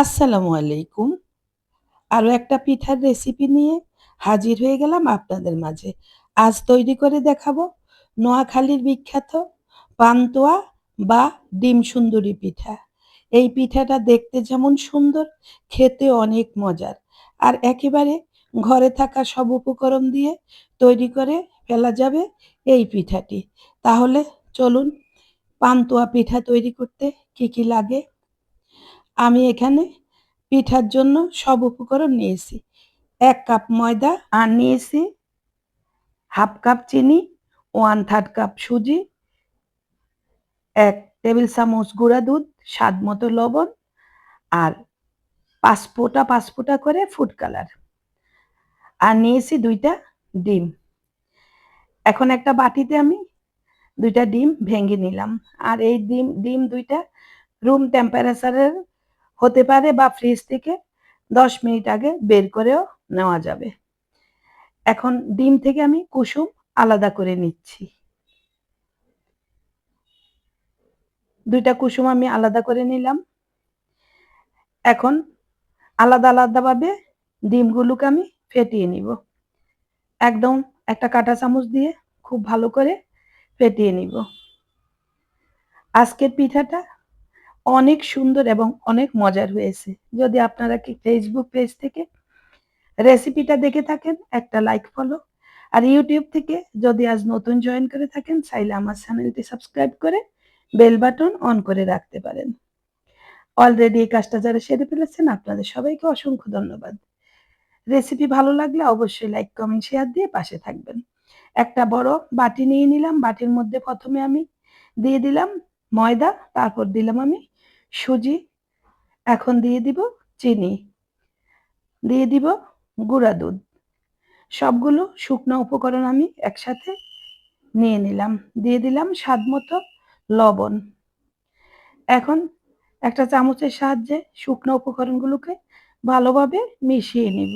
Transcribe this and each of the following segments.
আসসালামু আলাইকুম। আরও একটা পিঠার রেসিপি নিয়ে হাজির হয়ে গেলাম আপনাদের মাঝে। আজ তৈরি করে দেখাবো নোয়াখালীর বিখ্যাত পান্তুয়া বা ডিম সুন্দরী পিঠা। এই পিঠাটা দেখতে যেমন সুন্দর, খেতে অনেক মজার। আর একেবারে ঘরে থাকা সব উপকরণ দিয়ে তৈরি করে ফেলা যাবে এই পিঠাটি। তাহলে চলুন পান্তুয়া পিঠা তৈরি করতে কি কি লাগে আমি এখানে পিঠার জন্য সব উপকরণ নিয়েছি। এক কাপ ময়দা আর নিয়েছি হাফ কাপ চিনি ওয়ান থার্ড কাপ সুজি, এক টেবিল চামচ গুঁড়া দুধ, স্বাদ মতো লবণ আর পাঁচ ফোঁটা পাঁচ ফোঁটা করে ফুড কালার আর নিয়েছি দুইটা ডিম। এখন একটা বাটিতে আমি দুইটা ডিম ভেঙে নিলাম। আর এই ডিম ডিম দুইটা রুম টেম্পারেচারের হতে পারে বা ফ্রিজ থেকে দশ মিনিট আগে বের করেও নেওয়া যাবে। এখন ডিম থেকে আমি কুসুম আলাদা করে নিচ্ছি। দুইটা কুসুম আমি আলাদা করে নিলাম। এখন আলাদা আলাদাভাবে ডিমগুলোকে আমি ফেটিয়ে নিব। একদম একটা কাঁটা চামচ দিয়ে খুব ভালো করে ফেটিয়ে নিব। আজকের পিঠাটা অনেক সুন্দর এবং অনেক মজার হয়েছে। যদি আপনারা কি ফেসবুক পেজ থেকে রেসিপিটা দেখে থাকেন, একটা লাইক ফলো আর ইউটিউব থেকে যদি আজ নতুন জয়েন করে থাকেন, চাইলে আমার চ্যানেলটি সাবস্ক্রাইব করে বেল বাটন অন করে রাখতে পারেন। অলরেডি এই কাজটা যারা সেরে ফেলেছেন, আপনাদের সবাইকে অসংখ্য ধন্যবাদ। রেসিপি ভালো লাগলে অবশ্যই লাইক কমেন্ট শেয়ার দিয়ে পাশে থাকবেন। একটা বড় বাটি নিয়ে নিলাম। বাটির মধ্যে প্রথমে আমি দিয়ে দিলাম ময়দা, তারপর দিলাম আমি সুজি, এখন দিয়ে দিব চিনি, দিয়ে দিব গুঁড়া দুধ। সবগুলো শুকনো উপকরণ আমি একসাথে নিয়ে নিলাম। দিয়ে দিলাম স্বাদ মতো লবণ। এখন একটা চামচের সাহায্যে শুকনো উপকরণগুলোকে ভালোভাবে মিশিয়ে নিব।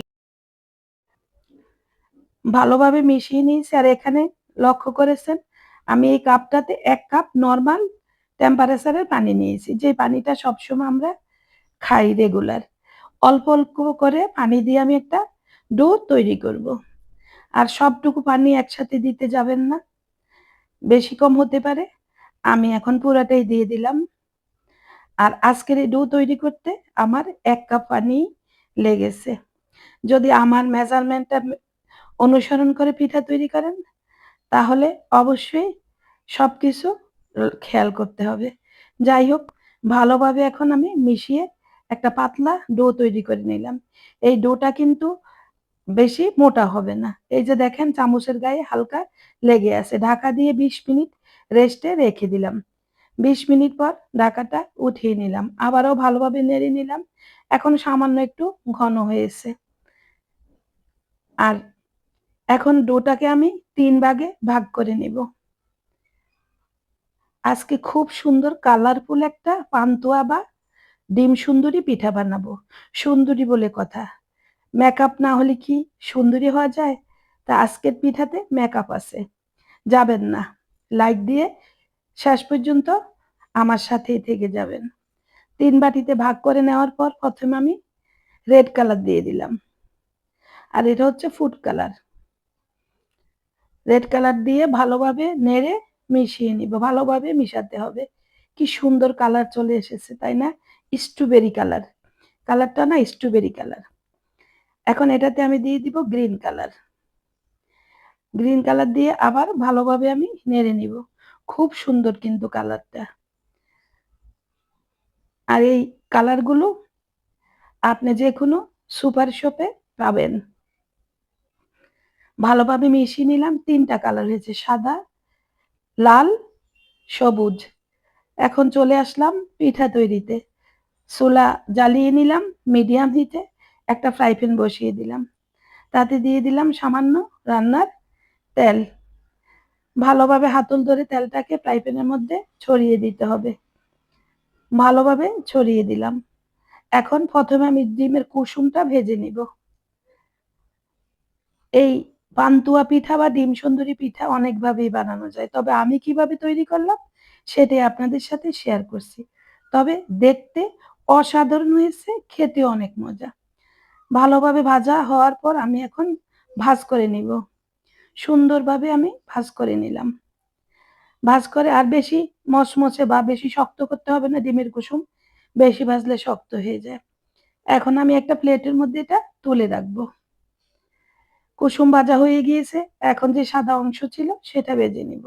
ভালোভাবে মিশিয়ে নিয়েছি। আর এখানে লক্ষ্য করেছেন, আমি এই কাপটাতে এক কাপ নর্মাল টেম্পারেচারের পানি নিয়েছি। যে পানিটা সবসময় আমরা খাই রেগুলার অল্প অল্প করে পানি দিয়ে আমি একটা ডো তৈরি করব। আর সবটুকু পানি একসাথে দিতে যাবেন না। বেশি কম হতে পারে। আমি এখন পুরাটাই দিয়ে দিলাম। আর আজকের এই ডো তৈরি করতে আমার এক কাপ পানি লেগেছে। যদি আমার মেজারমেন্টটা অনুসরণ করে পিঠা তৈরি করেন, তাহলে অবশ্যই সব কিছু খেয়াল করতে হবে। যাই হোক, ভালোভাবে এখন আমি মিশিয়ে একটা পাতলা ডো তৈরি করে নিলাম। এই ডোটা কিন্তু বেশি মোটা হবে না। এই যে দেখেন, চামচের গায়ে হালকা লেগে আছে। ঢাকা দিয়ে বিশ মিনিট রেস্টে রেখে দিলাম। বিশ মিনিট পর ঢাকাটা উঠিয়ে নিলাম। আবারও ভালোভাবে নেড়ে নিলাম। এখন সামান্য একটু ঘন হয়েছে। আর এখন ডোটাকে আমি তিন ভাগে ভাগ করে নিব। আজকে খুব সুন্দর কালারফুল একটা পান্তুয়া বা ডিম সুন্দরী পিঠা বানাবো। সুন্দরী বলে কথা। মেকআপ না হলে কি সুন্দরী হওয়া যায়? তা আজকের পিঠাতে মেকআপ আছে। যাবেন না। লাইক দিয়ে শেষ পর্যন্ত আমার সাথেই থেকে যাবেন। তিন বাটিতে ভাগ করে নেওয়ার পর প্রথমে আমি রেড কালার দিয়ে দিলাম। আর এটা হচ্ছে ফুড কালার রেড কালার দিয়ে ভালোভাবে নেড়ে মিশিয়ে নিব, ভালোভাবে মিশাতে হবে। কি সুন্দর কালার চলে এসেছে, তাই না? স্ট্রবেরি কালার কালারটা না স্ট্রবেরি কালার এখন এটাতে আমি দিয়ে দিব গ্রিন কালার গ্রিন কালার দিয়ে আবার ভালোভাবে আমি নেড়ে নিব। খুব সুন্দর কিন্তু কালারটা আর এই কালারগুলো আপনি যে কোনো সুপার শপে পাবেন। ভালোভাবে মিশিয়ে নিলাম, তিনটা কালার হয়েছে, সাদা লাল, সবুজ। এখন চলে আসলাম পিঠা তৈরিতে। চুলা জ্বালিয়ে নিলাম মিডিয়াম হিটে একটা ফ্রাই প্যান বসিয়ে দিলাম। তাতে দিয়ে দিলাম সামান্য রান্নার তেল। ভালোভাবে হাতল ধরে তেলটাকে ফ্রাই প্যানের মধ্যে ছড়িয়ে দিতে হবে। ভালোভাবে ছড়িয়ে দিলাম। এখন প্রথমে আমি ডিমের কুসুমটা ভেজে নিব। এই পান্তুয়া পিঠা বা ডিম সুন্দরী পিঠা অনেকভাবেই বানানো যায়। তবে আমি কীভাবে তৈরি করলাম সেটাই আপনাদের সাথে শেয়ার করছি। তবে দেখতে অসাধারণ হয়েছে খেতে অনেক মজা। ভালোভাবে ভাজা হওয়ার পর আমি এখন ভাজ করে নিব। সুন্দরভাবে আমি ভাজ করে নিলাম। ভাজ করে আর বেশি মচমচে বা বেশি শক্ত করতে হবে না, ডিমের কুসুম বেশি ভাজলে শক্ত হয়ে যায়। এখন আমি একটা প্লেটের মধ্যে এটা তুলে রাখব। কুসুম ভাজা হয়ে গিয়েছে। এখন যে সাদা অংশ ছিল, সেটা ভেজে নিব।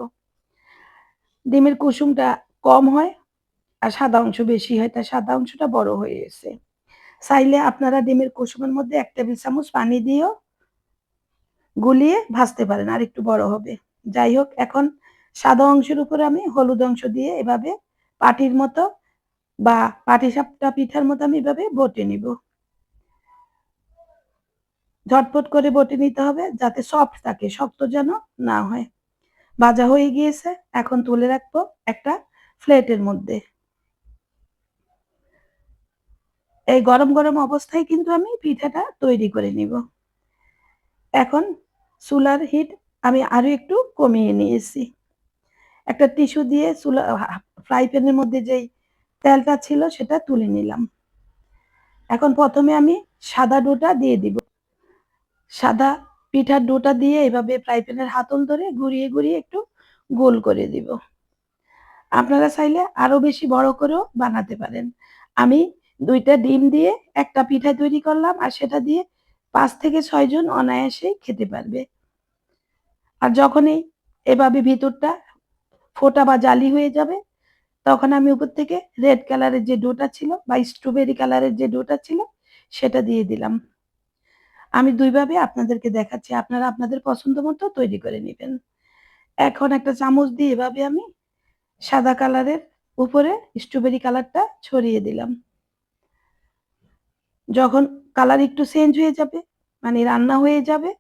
ডিমের কুসুমটা কম হয় আর সাদা অংশ বেশি হয়, তাই সাদা অংশটা বড় হয়ে গেছে। চাইলে আপনারা ডিমের কুসুমের মধ্যে এক টেবিল চামচ পানি দিয়েও গুলিয়ে ভাজতে পারেন, আর একটু বড় হবে। যাই হোক, এখন সাদা অংশের উপরে আমি হলুদ অংশ দিয়ে এভাবে পাটির মতো বা পাটি সাপটা পিঠার মতো আমি এভাবে বটে নিব। ঝটপট করে বটে নিতে হবে যাতে সফট থাকে, শক্ত যেন না হয়। ভাজা হয়ে গিয়েছে, এখন তুলে রাখব একটা ফ্লেটের মধ্যে। এই গরম গরম অবস্থায় কিন্তু আমি পিঠাটা তৈরি করে নিব। এখন চুলার হিট আমি আরও একটু কমিয়ে নিয়েছি। একটা টিস্যু দিয়ে চুলা ফ্রাই প্যানের মধ্যে যেই তেলটা ছিল সেটা তুলে নিলাম। এখন প্রথমে আমি সাদা ডোটা দিয়ে দিব। সাদা পিঠার ডোটা দিয়ে এভাবে ফ্রাই প্যানের হাতল ধরে ঘুরিয়ে ঘুরিয়ে একটু গোল করে দিব। আপনারা চাইলে আরও বেশি বড় করেও বানাতে পারেন। আমি দুইটা ডিম দিয়ে একটা পিঠা তৈরি করলাম আর সেটা দিয়ে পাঁচ থেকে ছয় জন অনায়াসে খেতে পারবে। আর যখনই এভাবে ভিতরটা ফোটা বা জালি হয়ে যাবে, তখন আমি উপর থেকে রেড কালারের যে ডোটা ছিল বা স্ট্রবেরি কালারের যে ডোটা ছিল, সেটা দিয়ে দিলাম। আমি দুইভাবে আপনাদেরকে দেখাচ্ছি। আপনারা আপনাদের পছন্দ মতো তৈরি করে নেবেন। এখন একটা চামচ দিয়ে এভাবে আমি সাদা কালারের উপরে স্ট্রবেরি কালারটা ছড়িয়ে দিলাম। যখন কালার একটু চেঞ্জ হয়ে যাবে মানে রান্না হয়ে যাবে,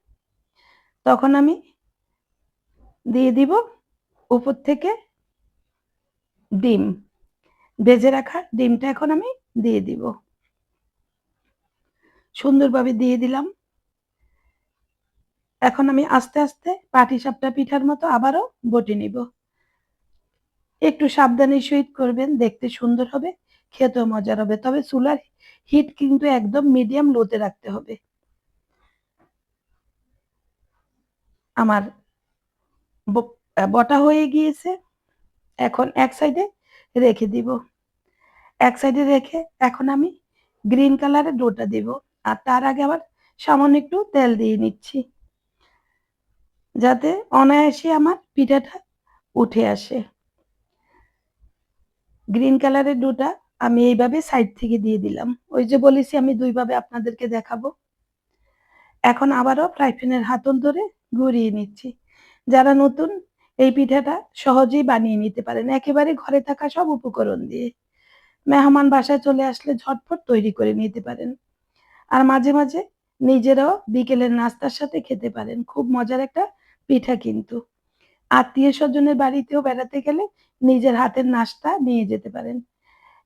তখন আমি দিয়ে দিব উপর থেকে ডিম। ভেজে রাখা ডিমটা এখন আমি দিয়ে দিব। সুন্দরভাবে দিয়ে দিলাম। এখন আমি আস্তে আস্তে পাটি সাপটা পিঠার মতো আবারও বটি নিব। একটু সাবধানে সহিত করবেন, দেখতে সুন্দর হবে, খেতেও মজার হবে। তবে চুলার হিট কিন্তু একদম মিডিয়াম লোতে রাখতে হবে। আমার বটা হয়ে গিয়েছে। এখন এক সাইডে রেখে দিব। এক সাইডে রেখে এখন আমি গ্রিন কালারের ডোটা দিব। আর তার আগে আবার সামান্য একটু তেল দিয়ে নিচ্ছি। যাতে অনায়াসে আমার পিঠাটা উঠে আসে। গ্রিন কালারের ডোটা আমি এইভাবে সাইড থেকে দিয়ে দিলাম। ওই যে বলেছি আমি দুইভাবে আপনাদেরকে দেখাবো। এখন আবারও ফ্রাই প্যানের হাতল ধরে ঘুরিয়ে নিচ্ছি। যারা নতুন এই পিঠাটা সহজেই বানিয়ে নিতে পারেন। একেবারে ঘরে থাকা সব উপকরণ দিয়ে। মেহমান বাসায় চলে আসলে ঝটপট তৈরি করে নিতে পারেন। আর মাঝে মাঝে নিজেরাও বিকেলের নাস্তার সাথে খেতে পারেন। খুব মজার একটা পিঠা কিন্তু। আত্মীয় স্বজনের বাড়িতেও বেড়াতে গেলে নিজের হাতের নাস্তা নিয়ে যেতে পারেন।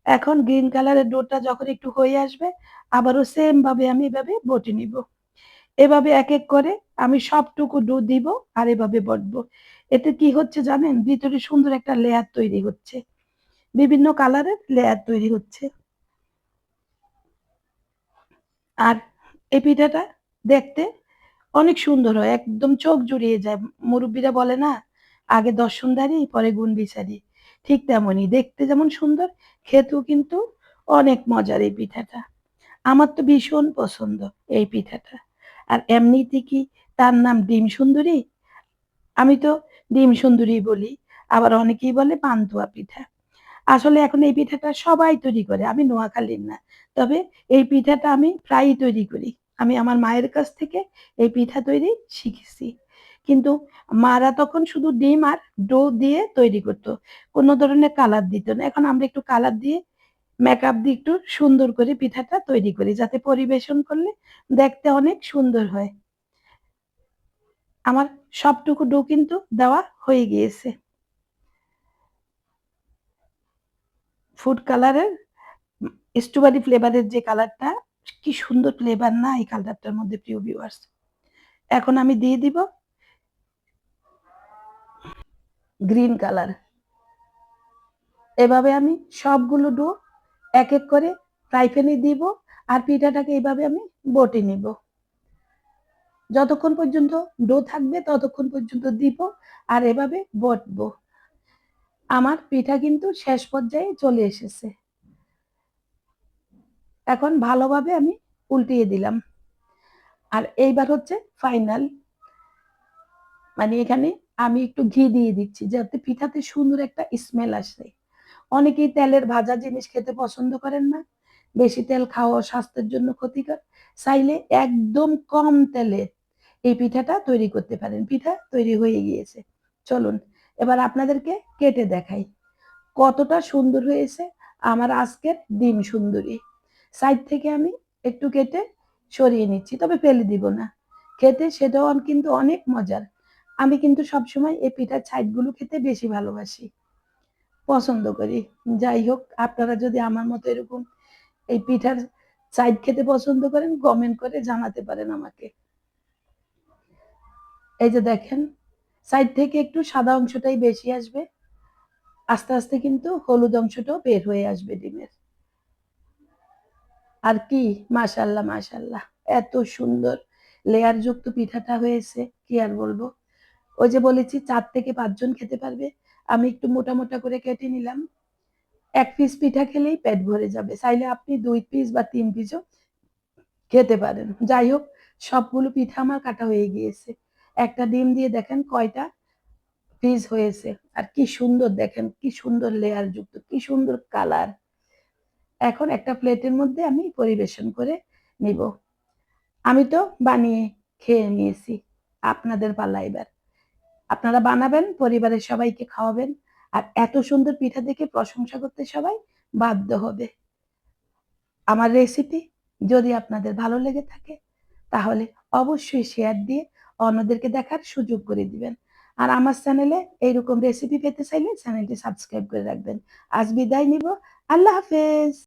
এখন গ্রিন কালারের ডোটা যখন একটু হয়ে আসবে, আবারও সেম ভাবে আমি এভাবে বটে নিব। এভাবে এক এক করে আমি সবটুকু ডো দিব আর এভাবে বটবো। এতে কি হচ্ছে জানেন? ভিতরে সুন্দর একটা লেয়ার তৈরি হচ্ছে। বিভিন্ন কালারের লেয়ার তৈরি হচ্ছে। আর এই পিঠাটা দেখতে অনেক সুন্দর হয়, একদম চোখ জুড়িয়ে যায়। মুরব্বীরা বলে না, আগে দর্শনদারি পরে গুণ বিচারি। ঠিক তেমনই, দেখতে যেমন সুন্দর, খেতেও কিন্তু অনেক মজার এই পিঠাটা। আমার তো ভীষণ পছন্দ এই পিঠাটা। আর এমনিতে কি তার নাম ডিম সুন্দরী? আমি তো ডিম সুন্দরী বলি, আবার অনেকেই বলে পান্তুয়া পিঠা। আসলে এখন এই পিঠাটা সবাই তৈরি করে, আমি নোয়াখালীর না। তবে এই পিঠাটা আমি প্রায়ই তৈরি করি। আমি আমার মায়ের কাছ থেকে এই পিঠা তৈরি শিখেছি। কিন্তু মারা তখন শুধু ডিম আর ডো দিয়ে তৈরি করতো। কোনো ধরনের কালার দিত না। এখন আমরা একটু কালার দিয়ে মেকআপ দিয়ে একটু সুন্দর করে পিঠাটা তৈরি করি, যাতে পরিবেশন করলে দেখতে অনেক সুন্দর হয়। আমার সবটুকু ডো কিন্তু দেওয়া হয়ে গিয়েছে। ফুড কালারের স্ট্রবেরি ফ্লেভারের যে কালারটা কি সুন্দর ফ্লেভার না এই কালারটার মধ্যে, প্রিয় ভিউয়ার্স এখন আমি দিয়ে দিব গ্রিন কালার এভাবে আমি সবগুলো ডো এক এক করে ফ্রাই প্যানে দিব আর পিঠাটাকে এইভাবে আমি বটে নিব। যতক্ষণ পর্যন্ত ডো থাকবে ততক্ষণ পর্যন্ত দিব আর এভাবে বটবো। আমার পিঠা কিন্তু শেষ পর্যায়ে চলে এসেছে। এখন ভালোভাবে আমি উল্টিয়ে দিলাম। আর এইবার হচ্ছে ফাইনাল মানে এখানে আমি একটু ঘি দিয়ে দিচ্ছি যাতে পিঠাতে সুন্দর একটা স্মেল আসে। অনেকেই তেলের ভাজা জিনিস খেতে পছন্দ করেন না। বেশি তেল খাওয়া স্বাস্থ্যের জন্য ক্ষতিকর। চাইলে একদম কম তেলে এই পিঠাটা তৈরি করতে পারেন। পিঠা তৈরি হয়ে গিয়েছে। চলুন, এবার আপনাদেরকে কেটে দেখাই। কতটা সুন্দর হয়েছে আমার আজকের ডিম সুন্দরী। সাইড থেকে আমি একটু কেটে সরিয়ে নিচ্ছি, তবে ফেলে দিব না। খেতে সেটাও কিন্তু অনেক মজার। আমি কিন্তু সবসময় এই পিঠার সাইডগুলো খেতে বেশি ভালোবাসি, পছন্দ করি। যাই হোক, আপনারা যদি আমার মতো এরকম এই পিঠার সাইড খেতে পছন্দ করেন কমেন্ট করে জানাতে পারেন আমাকে। এই যে দেখেন, সাইড থেকে একটু সাদা অংশটাই বেশি আসবে। আস্তে আস্তে কিন্তু হলুদ অংশটাও বের হয়ে আসবে ডিমের। আর কি? মাশাল্লাহ মাশাল্লাহ। এত সুন্দর লেয়ার যুক্ত পিঠাটা হয়েছে, কি আর বলব? ওই যে বলেছি, চার থেকে পাঁচজন খেতে পারবে। আমি একটু মোটা মোটা করে কেটে নিলাম। এক পিস পিঠা খেলেই পেট ভরে যাবে। চাইলে আপনি দুই পিস বা তিন পিসও খেতে পারেন। যাই হোক, সবগুলো পিঠা আমার কাটা হয়ে গিয়েছে। একটা ডিম দিয়ে দেখেন কয়টা পিস হয়েছে। আর কি সুন্দর দেখেন, কি সুন্দর লেয়ার যুক্ত কি সুন্দর কালার এখন একটা প্লেটের মধ্যে আমি পরিবেশন করে নিব। আমি তো বানিয়ে খেয়ে নিয়েছি আপনাদের পালা এবার। আপনারা বানাবেন, পরিবারের সবাইকে খাওয়াবেন, আর এত সুন্দর পিঠা দেখে প্রশংসা করতে সবাই বাধ্য হবে। আমার রেসিপি যদি আপনাদের ভালো লেগে থাকে, তাহলে অবশ্যই শেয়ার দিয়ে অন্যদেরকে দেখার সুযোগ করে দিবেন। আর আমার চ্যানেলে এইরকম রেসিপি পেতে চাইলে চ্যানেলটি সাবস্ক্রাইব করে রাখবেন। আজ বিদায় নিব। আল্লাহ হাফেজ।